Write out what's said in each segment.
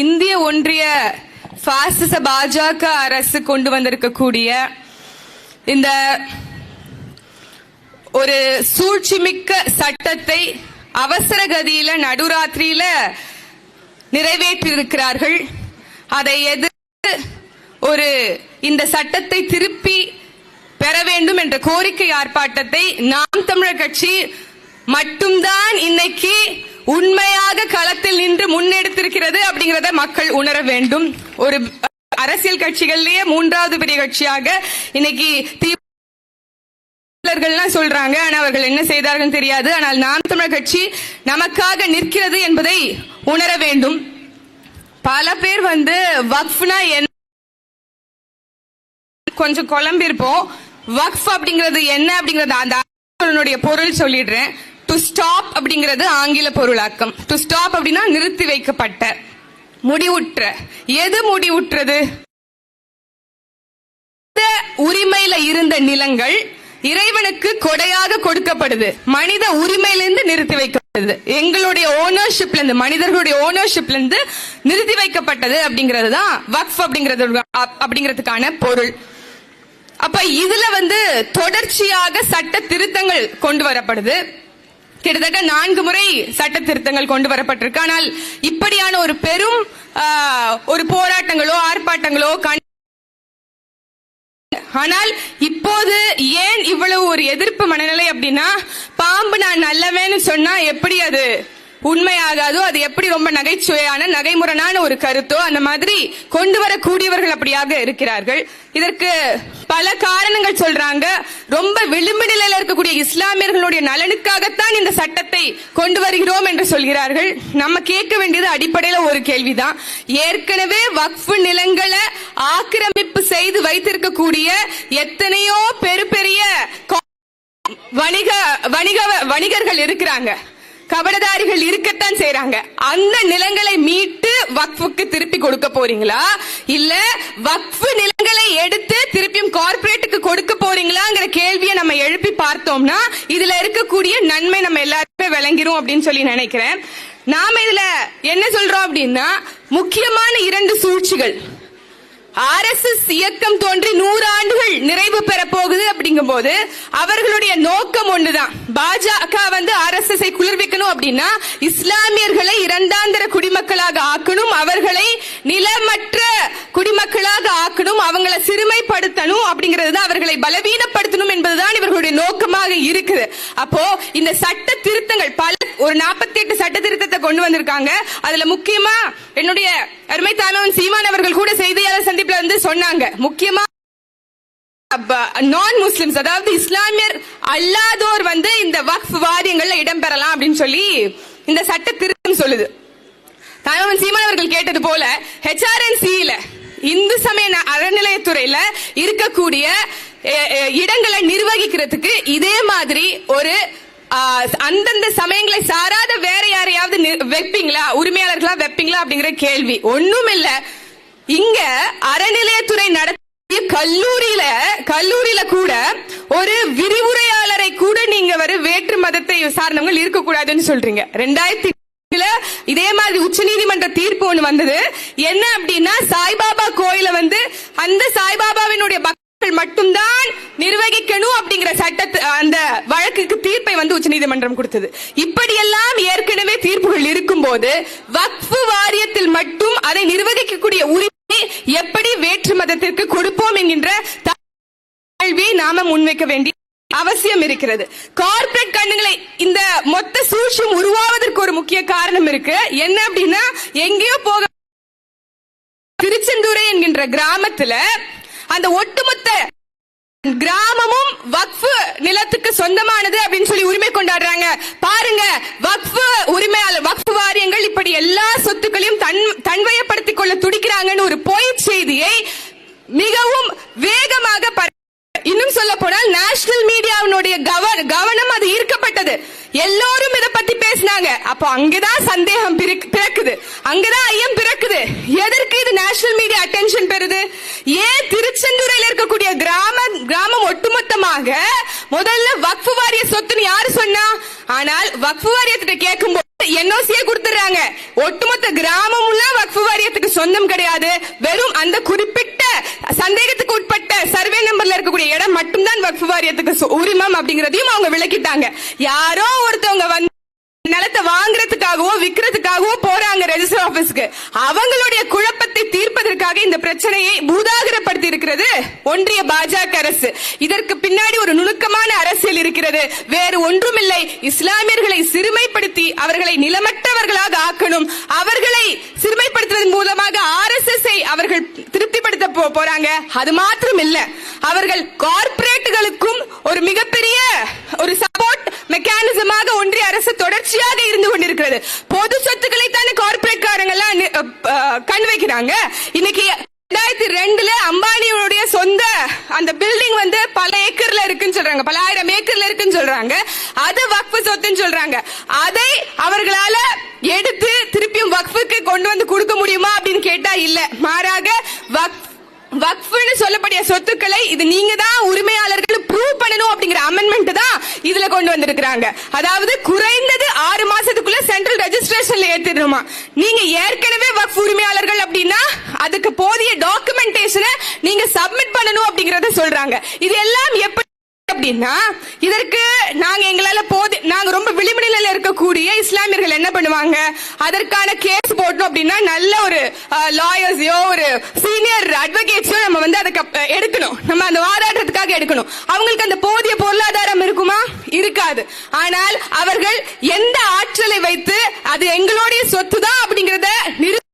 இந்திய ஒன்றிய பாசிச பாஜக அரசு கொண்டு வந்திருக்கக்கூடிய இந்த ஒரு சூழ்ச்சிமிக்க சட்டத்தை அவசர கதியில நடுராத்திரியில நிறைவேற்றியிருக்கிறார்கள். அதை எதிர்த்து ஒரு இந்த சட்டத்தை திருப்பி பெற வேண்டும் என்ற கோரிக்கை ஆர்ப்பாட்டத்தை நாம் தமிழர் கட்சி மட்டும்தான் இன்னைக்கு உண்மையாக களத்தில் நின்று முன்னெடுத்திருக்கிறது அப்படிங்கறத மக்கள் உணர வேண்டும். ஒரு அரசியல் கட்சிகள்லயே மூன்றாவது பெரிய கட்சியாக இன்னைக்கு தி சொல்றாங்க. ஆனா அவர்கள் என்ன செய்தார்கள் தெரியாது. ஆனால் நாம் தமிழர் கட்சி நமக்காக நிற்கிறது என்பதை உணர வேண்டும். பல பேர் வந்து வக்ஃப்னா என்ன? கொஞ்சம் குழம்பிருப்போம் வக்ஃப் அப்படிங்கிறது என்ன அப்படிங்கறது அந்த பொருள் சொல்லிடுறேன். டு ஸ்டாப் அப்படிங்கிறது ஆங்கில பொருளாக்கம். டு ஸ்டாப் அப்படின்னா நிறுத்தி வைக்கப்பட்ட முடிவுற்ற. எது முடிவுற்றது? மனித உரிமையில இருந்த நிலங்கள் இறைவனுக்கு கொடையாக கொடுக்கப்படுது. மனித உரிமையிலிருந்து நிறுத்தி வைக்கப்படுது எங்களுடைய ஓனர்ஷிப்ல இருந்து மனிதர்களுடைய ஓனர்ஷிப்ல இருந்து நிறுத்தி வைக்கப்பட்டது அப்படிங்கிறது தான் வக்ஃப் அப்படிங்கிறது அப்- அப்படிங்கிறதுக்கான பொருள். அப்ப இதுல வந்து தொடர்ச்சியாக சட்ட திருத்தங்கள் கொண்டு வரப்படுது. கிட்டத்தட்ட நான்கு முறை சட்ட திருத்தங்கள் கொண்டு வரப்பட்டிருக்கு. ஆனால் இப்படியான ஒரு பெரும் ஒரு போராட்டங்களோ ஆர்ப்பாட்டங்களோ கண் ஆனால் இப்போது ஏன் இவ்வளவு ஒரு எதிர்ப்பு மனநிலை அப்படின்னா பாம்பு நான் நல்லவேன்னு சொன்னா எப்படி அது? உண்மையாகாதோ அது எப்படி ரொம்ப நகைச்சுவையான நகைமுரணான ஒரு கருத்தோ அந்த மாதிரி கொண்டு வரக்கூடியவர்கள் அப்படியாக இருக்கிறார்கள். இதற்கு பல காரணங்கள் சொல்றாங்க. ரொம்ப விளிம்பு நிலையில இருக்கக்கூடிய இஸ்லாமியர்களுடைய நலனுக்காகத்தான் இந்த சட்டத்தை கொண்டு வருகிறோம் என்று சொல்கிறார்கள். நம்ம கேட்க வேண்டியது அடிப்படையில ஒரு கேள்விதான். ஏற்கனவே வக்ஃபு நிலங்களை ஆக்கிரமிப்பு செய்து வைத்திருக்கக்கூடிய எத்தனையோ பெரு பெரிய வணிக வணிக வணிகர்கள் இருக்கிறாங்க. கபடதாரிகள் இருக்கத்தான் செய்யறாங்க அந்த நிலங்களை மீட்டு வக்ஃபுக்கு திருப்பி கொடுக்க போறீங்களா? இல்ல வக்ஃபு நிலங்களை எடுத்து திருப்பியும் கார்ப்பரேட்டுக்கு கொடுக்க போறீங்களாங்கிற கேள்வியை நம்ம எழுப்பி பார்த்தோம்னா இதுல இருக்கக்கூடிய நன்மை நம்ம எல்லாருமே விளங்கிரும் அப்படின்னு சொல்லி நினைக்கிறேன். நாம இதுல என்ன சொல்றோம் அப்படின்னா முக்கியமான இரண்டு சூழ்ச்சிகள். ஆர்எஸ்எஸ் இயக்கம் தோன்றி நூறு ஆண்டுகள் நிறைவு பெற போகுது அப்படிங்கும் போது அவர்களுடைய நோக்கம் ஒண்ணுதான். பாஜக வந்து ஆர்எஸ்எஸ் குளிர்விக்கணும் அப்படின்னா இஸ்லாமியர்களை இரண்டாந்தர குடிமக்களாக ஆக்கணும் அவர்களை நிலமற்ற குடிமக்களாக ஆக்கணும் அவங்களை சிறுமைப்படுத்தணும் அப்படிங்கிறது தான் அவர்களை பலவீனப்படுத்தணும் என்பதுதான் இவர்களுடைய நோக்கமாக இருக்குது. அப்போ இந்த சட்ட திருத்தங்கள் பல ஒரு 48 எட்டு சட்ட திருத்தத்தை கொண்டு வந்திருக்காங்க. அதுல முக்கியமா என்னுடைய அருமை தானவன் சீமான் அவர்கள் கூட செய்தியாளர் சந்திப்புல வந்து சொன்னாங்க. முக்கியமா நான் முஸ்லிம்ஸ் அதாவது இஸ்லாமியர் அல்லாதோர் வந்து இந்த வக்ஃப் வாரியங்கள்ல இடம்பெறலாம் அப்படின்னு சொல்லி இந்த சட்ட திருத்தம் சொல்லுது. தானவன் சீமான் அவர்கள் கேட்டது போல ஹெச்ஆர்என்சியில இந்து சமய அறநிலையத்துறையில இருக்கக்கூடிய இடங்களை நிர்வகிக்கிறதுக்கு இதே மாதிரி ஒரு அந்தந்த சமயங்களை சாராத வேற யாரையாவது நி- வைப்பீங்களா? உரிமையாளர்களா வைப்பீங்களா அப்படிங்கிற கேள்வி. ஒண்ணும் இல்ல இங்க அறநிலையத்துறை நடத்திய கல்லூரியில கல்லூரியில கூட ஒரு விரிவுரையாளரை கூட நீங்க வர வேற்று மதத்தை சார்ந்தவங்க இருக்கக்கூடாதுன்னு சொல்றீங்க. ரெண்டாயிரத்தி இதே மாதிரி உச்சநீதிமன்ற தீர்ப்பு ஒண்ணு வந்தது. என்ன அப்படின்னா சாய்பாபா கோயில வந்து அந்த சாய்பாபாவினுடைய மட்டும்தான் நிர்வகிக்கணும் அப்படிங்கிற சட்ட அந்த வழக்குக்கு தீர்ப்பை வந்து உச்சநீதிமன்றம் கொடுத்தது. இப்படியெல்லாம் ஏற்கனவே தீர்ப்புகள் இருக்கும் போது வக்ஃபு வாரியத்தில் மட்டும் அதை நிர்வகிக்கக்கூடிய உரிமை எப்படி வேற்று மதத்திற்கு கொடுப்போம் என்கின்ற த- கேள்வியை நாம முன்வைக்க வேண்டிய அவசியம் இருக்கிறது. கார்பரேட் கண்ணுகளை இந்த மொத்த சூழ்ச்சியும் உருவாவதற்கு ஒரு முக்கிய காரணம் இருக்கு. என்ன அப்படின்னா எங்கேயோ போக திருச்செந்தூரை என்கின்ற கிராமத்துல அந்த ஒட்டுமொத்த கிராமமும் வக்ஃபு நிலத்துக்கு சொந்தமானது அப்படின்னு சொல்லி உரிமை கொண்டாடுறாங்க. பாருங்க வக்ஃபு உரிமையாளர் வக்ஃபு வாரியங்கள் இப்படி எல்லா சொத்துக்களையும் தன் தன்வயப்படுத்திக் கொள்ள துடிக்கிறாங்கன்னு ஒரு பொய் செய்தியை மிகவும் வேகமாக இன்னும் சொல்ல போனால் நேஷனல் மீடியாவினுடைய கவனம் அது ஈர்க்கப்பட்டது. எல்லோரும் இத பத்தி பேசினாங்க. அப்போ அங்கதான் சந்தேகம் பிறக்குது. அங்கதான் ஐயம் பிறக்குது. எதற்கு இது நேஷனல் மீடியா அட்டென்ஷன் பெறுது? ஏன் திருச்செந்தூரில் இருக்கக்கூடிய கிராம கிராமம் ஒட்டுமொத்தமாக முதல்ல வக்ஃபு வாரிய சொத்துன்னு யாரு சொன்னா? ஆனால் வக்ஃபு வாரியத்திட்ட கேட்கும்போது என்ஓசியே கொடுத்துறாங்க ஒட்டுமொத்த கிராமமும் வக்ஃபு வாரியத்துக்கு சொந்தம் கிடையாது. வெறும் அந்த குறிப்பிட்ட சந்தேகத்தை சர்வே நம்பர்ல இருக்கக்கூடிய இடம் மட்டும்தான் வக்ஃபு வாரியத்துக்கு உரிமம் அப்படிங்கறதையும் அவங்க விளக்கிட்டாங்க. யாரோ ஒருத்தவங்க வந்து நிலத்தை வாங்குறதுக்காகவோ விக்கிறதுக்காகவோ போறாங்க ரெஜிஸ்டர் ஆபீஸ்க்கு அவங்களுடைய குழப்பத்தை தீர்ப்பதற்காக இந்த பிரச்சனையை பூதாகரப்படுத்தி இருக்கிறது ஒன்றிய பாஜக அரசு. இதற்கு பின்னாடி ஒரு நுணுக்கமான அரசியல் இருக்கிறது. வேறு ஒன்றுமில்லை. இஸ்லாமியர்களை சிறுமைப்படுத்தி அவர்களை நிலமற்றவர்களாக ஆக்கணும். அவர்களை சிறுமைப்படுத்துவதன் மூலமாக ஆர்எஸ்எஸ் அவர்கள் திருப்திப்படுத்த போறாங்க. அது மாத்திரம் இல்ல அவர்கள் கார்ப்பரேட்டுகளுக்கும் ஒரு மிகப்பெரிய ஒரு மெக்கானிசமாக ஒன்றிய அரசு தொடர்ச்சியாக இருந்து கொண்டிருக்கிறது. பொது சொத்துக்களை தானே கார்பரேட் காரங்க எல்லாம் கண் வைக்கிறாங்க. இன்னைக்கு ரெண்டாயிரத்தி ரெண்டுல அம்பானியோடைய சொந்த அந்த பில்டிங் வந்து பல ஏக்கர்ல இருக்குன்னு சொல்றாங்க. பல ஆயிரம் ஏக்கர்ல இருக்குன்னு சொல்றாங்க. அது வக்ஃபு சொத்துன்னு சொல்றாங்க. அதை அவர்களால எடுத்து திருப்பியும் வக்ஃபுக்கு கொண்டு வந்து கொடுக்க முடியுமா அப்படின்னு கேட்டா இல்ல. மாறாக வக்ஃபுன்னு வக்ஃப்னு சொல்லக்கூடிய சொத்துக்களை இது நீங்க தான் உரிமையாளர்கள் ப்ரூவ் பண்ணணும் இதுல கொண்டு வந்திருக்கிறாங்க. அதாவது குறைந்தது ஆறு மாசத்துக்குள்ள சென்ட்ரல் ரெஜிஸ்ட்ரேஷன்ல ஏத்திடணுமா? நீங்க ஏற்கனவே வக்ஃப் உரிமையாளர்கள் அப்படின்னா அதுக்கு போதிய டாக்குமெண்டேஷனை நீங்க சப்மிட் பண்ணணும் அப்படிங்கறத சொல்றாங்க. இது எல்லாம் எப்படி அப்படின்னா இதற்கு நாங்க எங்களால போது நாங்க ரொம்ப விளிம்பு நிலையில இருக்கக்கூடிய இஸ்லாமியர்கள் என்ன பண்ணுவாங்க? அதற்கான கேஸ் போட்டோம் அப்படின்னா நல்ல ஒரு லாயர்ஸையோ ஒரு சீனியர் அட்வொகேட்ஸோ நம்ம வந்து அதுக்கு எடுக்கணும். நம்ம அந்த வாதாடுறதுக்காக எடுக்கணும். அவங்களுக்கு அந்த போதிய பொருளாதாரம் இருக்குமா? இருக்காது. ஆனால் அவர்கள் எந்த ஆற்றலை வைத்து அது எங்களுடைய சொத்து தான் அப்படிங்கறத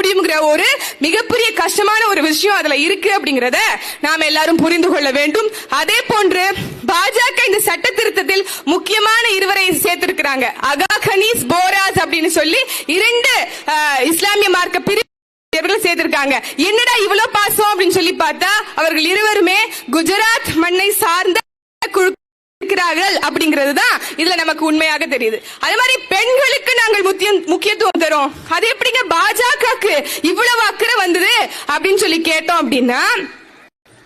அப்படிங்கிற ஒரு மிகப்பெரிய கஷ்டமான ஒரு விஷயம் அதுல இருக்கு அப்படிங்கறத நாம் எல்லாரும் புரிந்து கொள்ள வேண்டும். அதே போன்று பாஜக இந்த சட்ட திருத்தத்தில் முக்கியமான இருவரை சேர்த்திருக்கிறாங்க. அகா கனீஸ் போராஸ் அப்படின்னு சொல்லி இரண்டு இஸ்லாமிய மார்க்க பிரி இவர்கள் சேர்த்திருக்காங்க. என்னடா இவ்வளவு பாசம் அப்படின்னு சொல்லி பார்த்தா அவர்கள் இருவருமே குஜராத் மண்ணை சார்ந்த குழு இருக்கிறார்கள் அப்படிங்கிறது தான் இதுல நமக்கு உண்மையாக தெரியுது. அதே மாதிரி பெண்களுக்கு நாங்கள் முக்கியத்துவம் தரும். அது எப்படிங்க? பாஜகக்கு இவ்வளவு அக்கறை வந்தது அப்படின்னு சொல்லி கேட்டோம் அப்படின்னா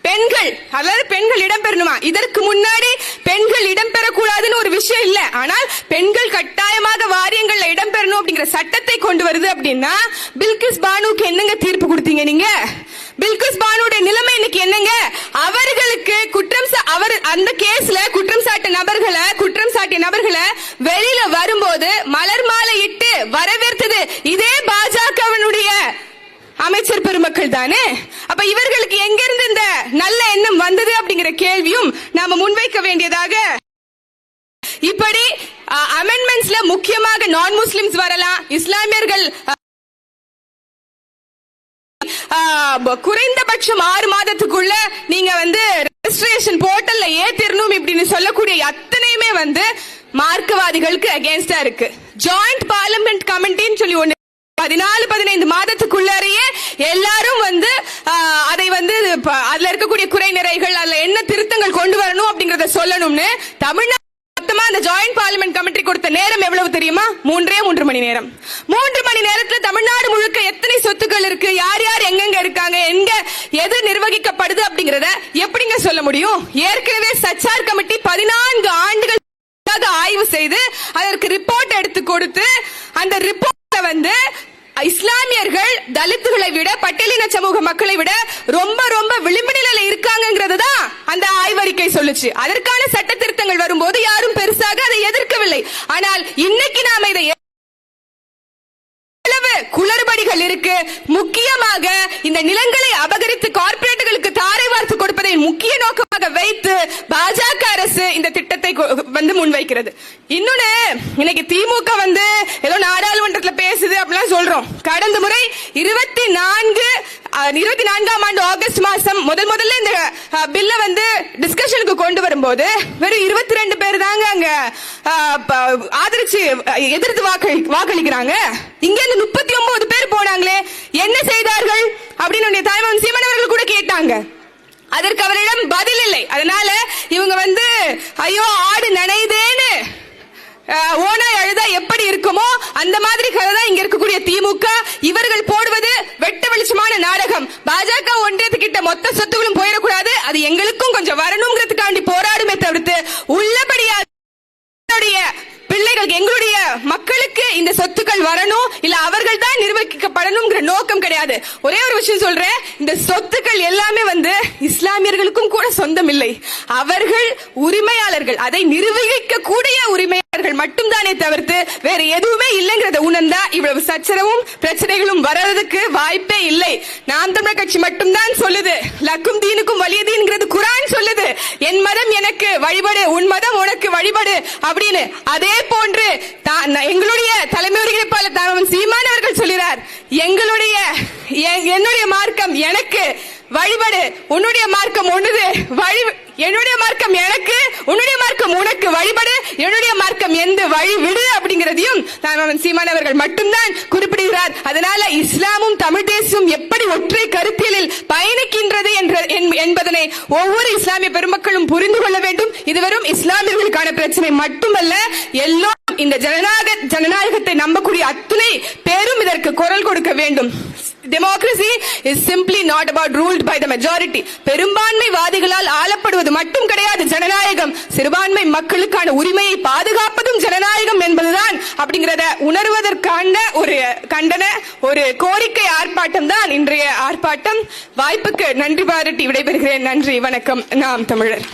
பெண்கள் அதாவது பெண்கள் இடம்பெறணுமா? இதற்கு முன்னாடி பெண்கள் இடம்பெறக்கூடாதுன்னு ஒரு விஷயம் இல்ல. ஆனால் பெண்கள் கட்டாயமாக வாரியங்கள்ல இடம்பெறணும் அப்படிங்கிற சட்டத்தை கொண்டு வருது அப்படின்னா பில்கிஸ் பானுக்கு என்னங்க தீர்ப்பு கொடுத்தீங்க நீங்க? பில்கிஸ் பானுடைய நிலைமை இன்னைக்கு என்னங்க அவர்களுக்கு குற்றம் சா- அவர் அந்த கேஸ்ல குற்றம் சாட்ட நபர்களை குற்றம் சாட்டிய நபர்களை வெளியில வரும்போது மலர் மாலை இட்டு வரவேற்றது இதே பாஜகவனுடைய அமைச்சர் பெருமக்கள் தானே? அப்ப இவர்களுக்கு எங்கிருந்து இந்த நல்ல எண்ணம் வந்தது அப்படிங்கிற கேள்வியும் நாம முன்வைக்க வேண்டியதாக. இப்படி அமெண்ட்மெண்ட்ஸ்ல முக்கியமாக நான் முஸ்லிம்ஸ் வரலாம் இஸ்லாமியர்கள் குறைந்தபட்சம் ஆறு மாதத்துக்குள்ள நீங்க வந்து ரெஜிஸ்ட்ரேஷன் போர்ட்டல்ல ஏத்திரணும் இப்படின்னு சொல்லக்கூடிய அத்தனையுமே வந்து மார்க்கவாதிகளுக்கு அகேன்ஸ்டா இருக்கு. ஜாயிண்ட் பார்லிமெண்ட் கமிட்டின்னு சொல்லி ஒண்ணு பதினாலு பதினைந்து மாதத்துக்குள்ளேயே எல்லாரும் வந்து அதை வந்து அதுல இருக்கக்கூடிய குறை நிறைகள் அதுல என்ன திருத்தங்கள் கொண்டு வரணும் அப்படிங்கறத சொல்லணும்னு தமிழ்நாடு அந்த ஜாயிண்ட் பார்லிமெண்ட் கமிட்டி கொடுத்த நேரம் எவ்வளவு தெரியுமா? மூன்றே மூன்று மணி நேரம். மூன்று மணி நேரத்துல தமிழ்நாடு முழுக்க எத்தனை சொத்துக்கள் இருக்கு? யார் யார் எங்கெங்க இருக்காங்க? எங்க எது நிர்வகிக்கப்படுது அப்படிங்கறத எப்படிங்க சொல்ல முடியும்? ஏற்கனவே சச்சார் கமிட்டி பதினான்கு ஆண்டுகள் ஆய்வு செய்து அதற்கு ரிப்போர்ட் எடுத்து கொடுத்து அந்த ரிப்போர்ட் வந்து இஸ்லாம் இளைஞர்கள் தலித்துகளை விட பட்டியலின சமூக மக்களை விட ரொம்ப ரொம்ப விளிம்பு நிலையில இருக்காங்கிறது தான் அந்த ஆய்வறிக்கை சொல்லுச்சு. அதற்கான சட்ட திருத்தங்கள் வரும்போது யாரும் பெருசாக அதை எதிர்க்கவில்லை. ஆனால் இன்னைக்கு நாம இதை குளறுபடிகள் இருக்கு. முக்கியமாக இந்த நிலங்களை அபகரித்து கார்பரேட்டுகளுக்கு தாரை வார்த்து கொடுப்பதை முக்கிய நோக்கமாக வைத்து பாஜக அரசு இந்த திட்டத்தை வந்து முன்வைக்கிறது. இன்னொன்னு இன்னைக்கு திமுக வந்து ஏதோ நாடாளுமன்றத்துல பேசுது அப்படிலாம் சொல்றோம். கடந்த முறை இருபத்தி நான்கு இருபத்தி நான்காம் ஆண்டு ஆகஸ்ட் மாசம் முதல் முதல்ல இந்த பில்ல வந்து டிஸ்கஷனுக்கு கொண்டு வரும்போது வெறும் இருபத்தி ரெண்டு பேர் தாங்க அங்க ஆதரிச்சு எதிர்த்து வாக்களி வாக்களிக்கிறாங்க. இங்க இருந்து முப்பத்தி ஒன்பது பேர் போனாங்களே என்ன செய்தார்கள்? அப்படின்னு உன்னுடைய தாய்மாமன் சீமன் அவர்கள் கூட கேட்டாங்க. அதற்கு அவரிடம் பதில் இல்லை. அதனால இவங்க வந்து ஐயோ ஆடு நனையுதேன்னு ஓனாய் அழுதா எப்படி இருக்குமோ அந்த மாதிரி கதை தான் இங்க இருக்கக்கூடிய திமுக இவர்கள் போடுவது வெட்ட வெளிச்சமான நாடகம் பாஜக ஒன்றியத்துக்கிட்ட மொத்த சொத்துகளும் போயிடக்கூடாது அது எங்களுக்கும் கொஞ்சம் வரணுங்கிறதுக்காண்டி போராடுமே தவிர்த்து உள்ளபடியாக எங்களுடைய பிள்ளைகள் எங்களுடைய மக்களுக்கு இந்த சொத்துக்கள் வரணும் இல்ல அவர்கள் தான் நிர்வகிக்கப்படணுங்கிற நோக்கம் கிடையாது. ஒரே ஒரு விஷயம் சொல்றேன். இந்த சொத்துக்கள் எல்லாமே வந்து இஸ்லாமியர்களுக்கும் கூட சொந்தம் இல்லை அவர்கள் உரிமையாளர்கள். அதை நிர்வகிக்க கூடிய உரிமையாளர்கள் மட்டும்தானே தவிர்த்து வேற எதுவுமே இல்லைங்கிறத உணர்ந்தா இவ்வளவு சச்சரவும் பிரச்சனைகளும் வர்றதுக்கு வாய்ப்பே இல்லை. நாம் தமிழர் கட்சி மட்டும்தான் சொல்லுது. லக்கும் தீனுக்கும் வலியதீன்ங்கிறது குரான் சொல்லுது. என் மதம் எனக்கு வழிபடு உன் மதம் உனக்கு வழிபடு அப்படின்னு. அதே போன்று எங்களுடைய தலைமை ஒருங்கிணைப்பாளர் தாமன் சீமான் அவர்கள் சொல்கிறார் எங்களுடைய எ- என்னுடைய மார்க்கம் எனக்கு. வழிபடு. உன்னுடைய மார்க்கம் ஒண்ணுது வழி என்னுடைய மார்க்கம் எனக்கு. உன்னுடைய மார்க்கம் உனக்கு. வழிபடு. என்னுடைய மார்க்கம் எந்த வழி விடு அப்படிங்கிறதையும் நான் சீமான் அவர்கள் மட்டும்தான் குறிப்பிடுகிறார். அதனால இஸ்லாமும் தமிழ் தேசமும் எப்படி ஒற்றை கருத்தியலில் பயணிக்கின்றது என்ற என்பதனை ஒவ்வொரு இஸ்லாமிய பெருமக்களும் புரிந்து கொள்ள வேண்டும். இது வெறும் இஸ்லாமியர்களுக்கான பிரச்சனை மட்டுமல்ல. எல்லோரும் இந்த ஜனநாயக ஜனநாயகத்தை நம்பக்கூடிய அத்துணை பேரும் இதற்கு குரல் கொடுக்க வேண்டும். Democracy is simply not about ruled by the majority பெரும்பான்மைவாதிகளால் ஆளப்படுவது மட்டும் கிடையாது ஜனநாயகம். சிறுபான்மை மக்களுக்கான உரிமையை பாதுகாப்பதும் ஜனநாயகம் என்பதுதான். அப்படிங்கிறத உணர்வதற்கான ஒரு கண்டன ஒரு கோரிக்கை ஆர்ப்பாட்டம் தான் இன்றைய ஆர்ப்பாட்டம். வாய்ப்புக்கு நன்றி பாராட்டி விடைபெறுகிறேன். நன்றி வணக்கம். நாம் தமிழர்.